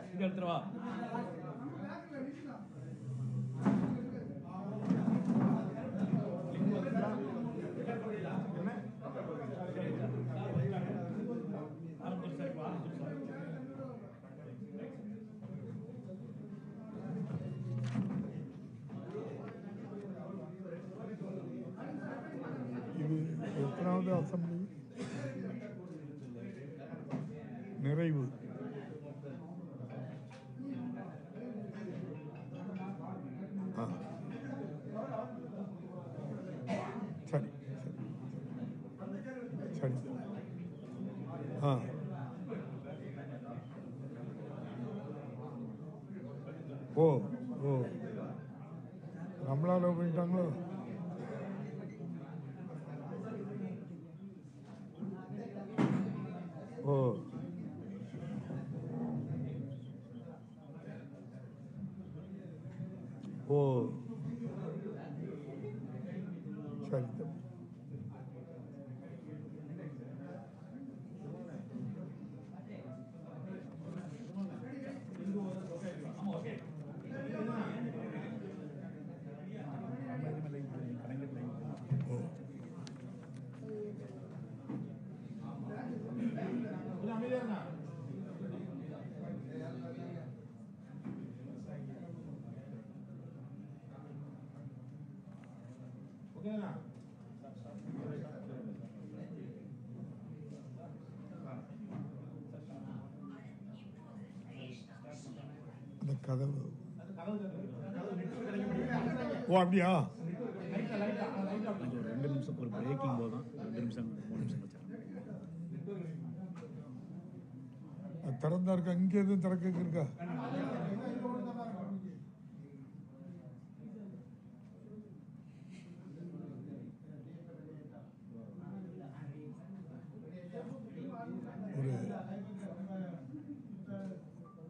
Stick எடுத்துருவா 哦，下礼。கதவு. ஓ அப்படியா? ரெண்டு நிமிஷம் ஒரு பிரேக்கிங் போதும் ரெண்டு நிமிஷம் மூணு நிமிஷம் வச்சாங்க திறந்தா இருக்கா? இங்க எதுவும் திறக்க இருக்கா ஒரு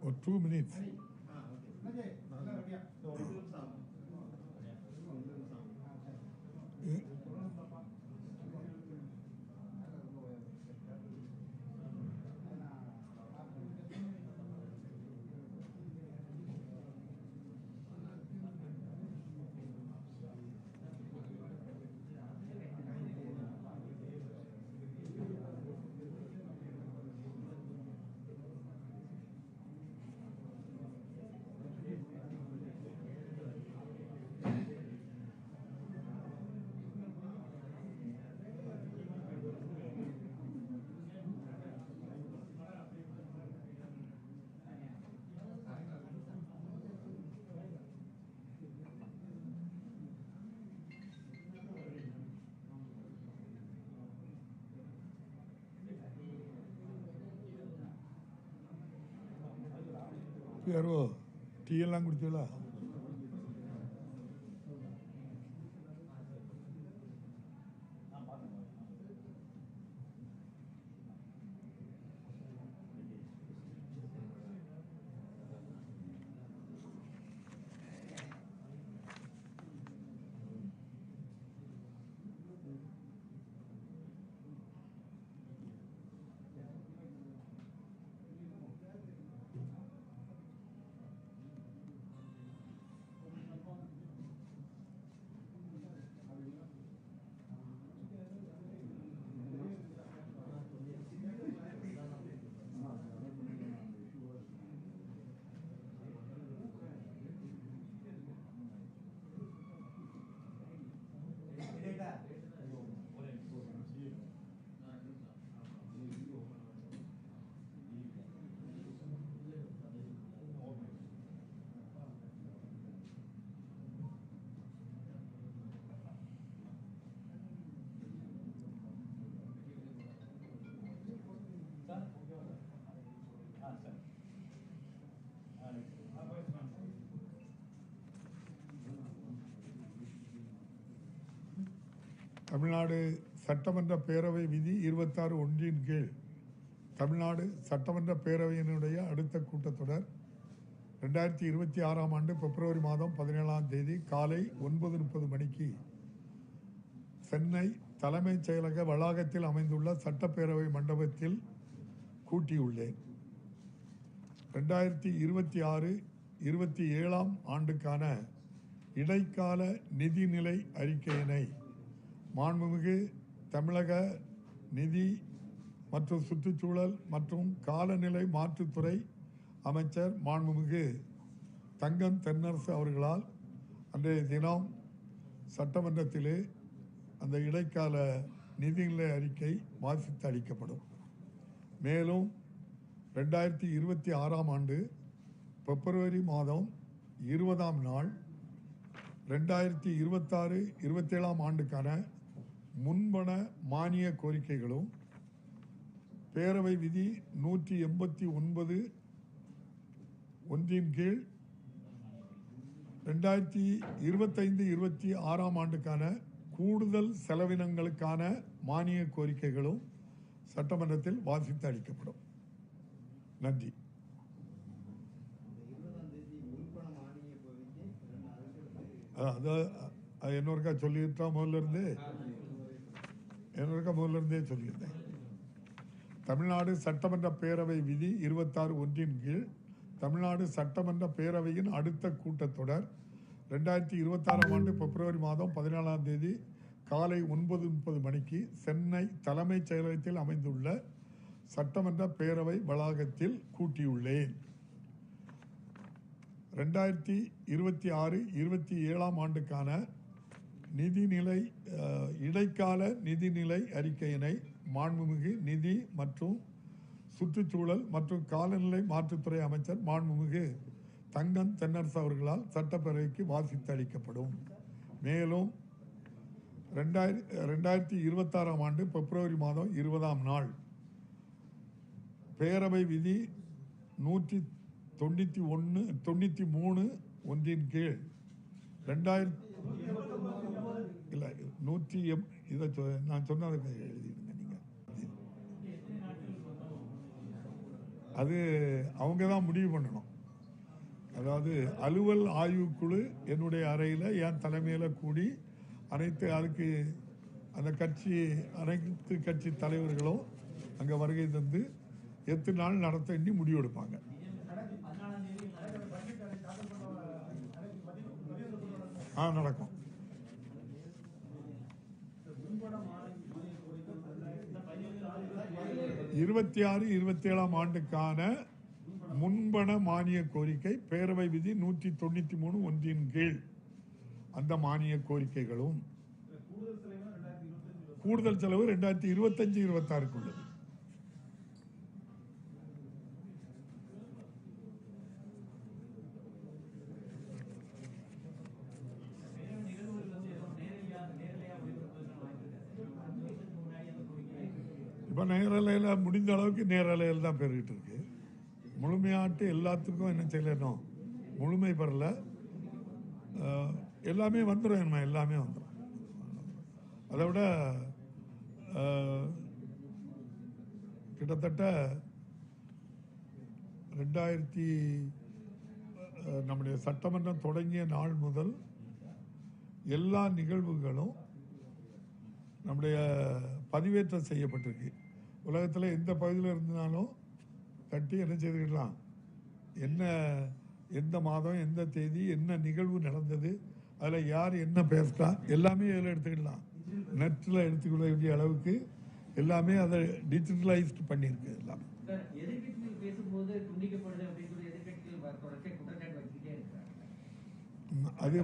ஒரு டூ மினிட்ஸ் யாரோ டீ எல்லாம் குடிச்சீங்களா தமிழ்நாடு சட்டமன்ற பேரவை விதி இருபத்தாறு ஒன்றின் கீழ் தமிழ்நாடு சட்டமன்ற பேரவையினுடைய அடுத்த கூட்டத்தொடர் ரெண்டாயிரத்தி இருபத்தி ஆறாம் ஆண்டு பிப்ரவரி மாதம் பதினேழாம் தேதி காலை ஒன்பது முப்பது மணிக்கு சென்னை தலைமைச் செயலக வளாகத்தில் அமைந்துள்ள சட்டப்பேரவை மண்டபத்தில் கூட்டியுள்ளேன். ரெண்டாயிரத்தி இருபத்தி ஆறு இருபத்தி ஏழாம் ஆண்டுக்கான இடைக்கால நிதிநிலை அறிக்கையினை மாண்புமிகு தமிழக நிதி மற்றும் சுற்றுச்சூழல் மற்றும் காலநிலை மாற்றுத்துறை அமைச்சர் மாண்புமிகு தங்கம் தென்னரசு அவர்களால் அன்றைய தினம் சட்டமன்றத்திலே அந்த இடைக்கால நிதிநிலை அறிக்கை வாசித்து அளிக்கப்படும். மேலும் ரெண்டாயிரத்தி இருபத்தி ஆறாம் ஆண்டு பிப்ரவரி மாதம் இருபதாம் நாள் ரெண்டாயிரத்தி இருபத்தாறு இருபத்தேழாம் ஆண்டுக்கான முன்பண மானிய கோரிக்கைகளும் பேரவை விதி நூற்றி எண்பத்தி ஒன்பது ஒன்றின் கீழ் ரெண்டாயிரத்தி இருபத்தைந்து இருபத்தி ஆறாம் ஆண்டுக்கான கூடுதல் செலவினங்களுக்கான மானிய கோரிக்கைகளும் சட்டமன்றத்தில் வாசித்து அளிக்கப்படும். நன்றி. அதான், அது அது இன்னொருக்கா சொல்லிட்டா முதல்ல இருந்து? இன்னொருக்கா முதல்ல சொல்லியிருந்தேன். தமிழ்நாடு சட்டமன்ற பேரவை விதி இருபத்தாறு ஒன்றின் கீழ் தமிழ்நாடு சட்டமன்ற பேரவையின் அடுத்த கூட்டத்தொடர் ரெண்டாயிரத்தி இருபத்தாறாம் ஆண்டு பிப்ரவரி மாதம் பதினாலாம் தேதி காலை ஒன்பது முப்பது மணிக்கு சென்னை தலைமைச் செயலகத்தில் அமைந்துள்ள சட்டமன்ற பேரவை வளாகத்தில் கூட்டியுள்ளேன். ரெண்டாயிரத்தி இருபத்தி ஆறு இருபத்தி ஏழாம் ஆண்டுக்கான நிதிநிலை இடைக்கால நிதிநிலை அறிக்கையினை மாண்புமிகு நிதி மற்றும் சுற்றுச்சூழல் மற்றும் காலநிலை மாற்றுத்துறை அமைச்சர் மாண்புமிகு தங்கம் தென்னரசு அவர்களால் சட்டப்பேரவைக்கு வாசித்து அளிக்கப்படும் மேலும் ரெண்டாயிர ரெண்டாயிரத்தி இருபத்தாறாம் ஆண்டு பிப்ரவரி மாதம் இருபதாம் நாள் பேரவை விதி நூற்றி தொண்ணூற்றி ஒன்று தொண்ணூற்றி மூணு ஒன்றின் கீழ் ரெண்டாயிரத்தி இல்லை. நூற்றி எம் இதை சொ- நான் சொன்னதை எழுதிடுங்க நீங்கள் அது அவங்க தான் முடிவு பண்ணணும். அதாவது அலுவல் ஆய்வுக்குழு என்னுடைய அறையில் என் தலைமையில் கூடி அனைத்து அதுக்கு அந்த கட்சி அனைத்து கட்சி தலைவர்களும் அங்கே வருகை தந்து எத்தனை நாள் நடத்த எண்ணி முடிவெடுப்பாங்க ஆ நடக்கும். இருபத்தி ஆறு இருபத்தி ஏழாம் ஆண்டுக்கான முன்பண மானிய கோரிக்கை பேரவை விதி நூற்றி தொண்ணூத்தி மூணு ஒன்றின் கீழ். அந்த மானிய கோரிக்கைகளும் கூடுதல் செலவு ரெண்டாயிரத்தி இருபத்தஞ்சு இருபத்தாறுக்கு உள்ளது இப்போ நேரலையில் முடிந்த அளவுக்கு நேரலையில் தான் பெருகிட்டு இருக்கு. முழுமையாட்டு எல்லாத்துக்கும் என்ன செய்யணும்? முழுமை பெறல. எல்லாமே வந்துடும் நம்ம எல்லாமே வந்துடும் அதை விட கிட்டத்தட்ட ரெண்டாயிரத்தி நம்முடைய சட்டமன்றம் தொடங்கிய நாள் முதல் எல்லா நிகழ்வுகளும் நம்முடைய பதிவேற்றம் செய்யப்பட்டிருக்கு. உலகத்தில் எந்த பகுதியில் இருந்தாலும் தட்டி என்ன செய்துக்கலாம் என்ன எந்த மாதம் எந்த தேதி என்ன நிகழ்வு நடந்தது அதில் யார் என்ன பேசிட்டா எல்லாமே இதில் எடுத்துக்கலாம் நெட்டில் எடுத்துக்கொள்ள வேண்டிய அளவுக்கு எல்லாமே அதை டிஜிட்டலைஸ்ட் பண்ணியிருக்கு எல்லாமே. அது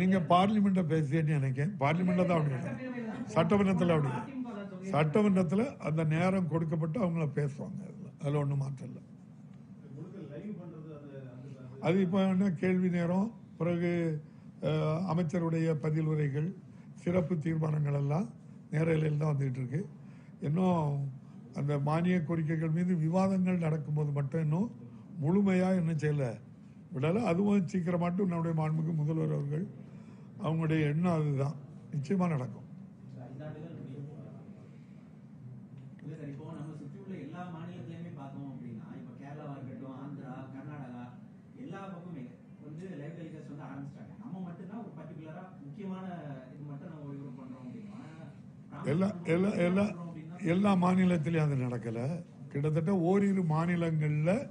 நீங்கள் பார்லிமெண்ட்டை பேசியன்னு நினைக்கிறேன். பார்லிமெண்ட்டில் தான் அப்படி சட்டமன்றத்தில் அப்படி சட்டமன்றத்தில் அந்த நேரம் கொடுக்கப்பட்டு அவங்கள பேசுவாங்க அதில். அதில் ஒன்றும் மாற்றம் இல்லை. அது இப்போ என்ன கேள்வி நேரம் பிறகு அமைச்சருடைய பதில் உரைகள் சிறப்பு தீர்மானங்கள் எல்லாம் நேரலையில் தான் வந்துகிட்டு இருக்கு. இன்னும் அந்த மானிய கோரிக்கைகள் மீது விவாதங்கள் நடக்கும்போது மட்டும் இன்னும் முழுமையாக என்ன செய்யலை. விடலை. அதுவும் சீக்கிரமாட்டும் நம்முடைய மாண்புக்கு முதல்வர் அவர்கள் அவங்களுடைய எண்ணம் அதுதான். நிச்சயமாக நடக்கும் ஐந்தாண்டுகள் முடியும். இல்ல சார், இப்போ நம்ம சுற்றி உள்ள எல்லா மாநிலத்திலயுமே பார்த்தோம் அப்படின்னா, இப்போ கேரளாவா இருக்கட்டும், ஆந்திரா, கர்நாடகா, எல்லா பக்கமுமே வந்து live telecast வந்து ஆரம்பிச்சிட்டாங்க. நம்ம மட்டும்தான் ஒரு particular ஆ முக்கியமான இது மட்டும் நம்ம ஒளிபரப்பு பண்றோம் அப்படின்னா, எல்லா எல்லா எல்லா எல்லா மாநிலத்திலையும் அது நடக்கலை. கிட்டத்தட்ட ஓரிரு மாநிலங்களில்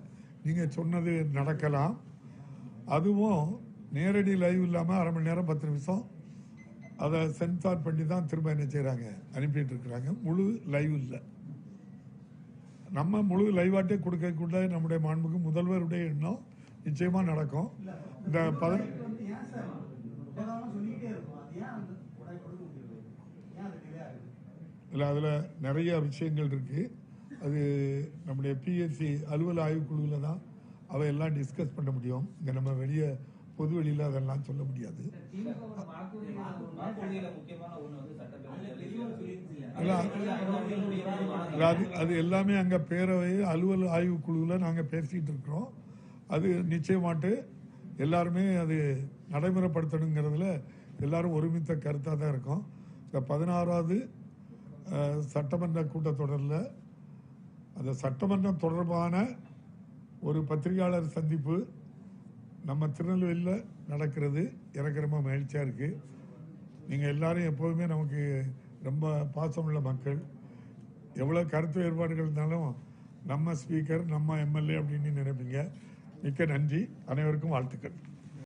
நீங்கள் சொன்னது நடக்கலாம். அதுவும் நேரடி லைவ் இல்லாமல் அரை மணி நேரம் பத்து நிமிஷம் அதை சென்சார் பண்ணி தான் திரும்ப என்ன செய்கிறாங்க அனுப்பிட்டு இருக்கிறாங்க. முழு லைவ் இல்லை. நம்ம முழு லைவாட்டே கொடுக்கக்கூட நம்முடைய மாண்புக்கு முதல்வருடைய எண்ணம் நிச்சயமாக நடக்கும். இந்த பத இல்லை அதில் நிறைய விஷயங்கள் இருக்குது அது நம்முடைய பிஎஸ்சி அலுவல் ஆய்வுக்குழுவில் தான் அவையெல்லாம் டிஸ்கஸ் பண்ண முடியும். இங்கே நம்ம வெளியே பொது வெளியில் அதெல்லாம் சொல்ல முடியாது. அது அது எல்லாமே அங்கே பேரவை அலுவல் ஆய்வுக்குழுவில் நாங்கள் பேசிகிட்டு இருக்கிறோம். அது நிச்சயமாட்டு எல்லாருமே அது நடைமுறைப்படுத்தணுங்கிறதுல எல்லாரும் ஒருமித்த கருத்தாக தான் இருக்கும். இந்த பதினாறாவது சட்டமன்ற கூட்டத்தொடரில் அந்த சட்டமன்றம் தொடர்பான ஒரு பத்திரிகையாளர் சந்திப்பு நம்ம திருநெல்வேலியில் நடக்கிறது. எனக்கு ரொம்ப மகிழ்ச்சியாக இருக்குது நீங்கள் எல்லாரும் எப்போதுமே நமக்கு ரொம்ப பாசமுள்ள மக்கள். எவ்வளோ கருத்து வேறுபாடுகள் இருந்தாலும் நம்ம ஸ்பீக்கர் நம்ம எம்எல்ஏ அப்படின்னு நினைப்பீங்க. மிக்க நன்றி. அனைவருக்கும் வாழ்த்துக்கள்.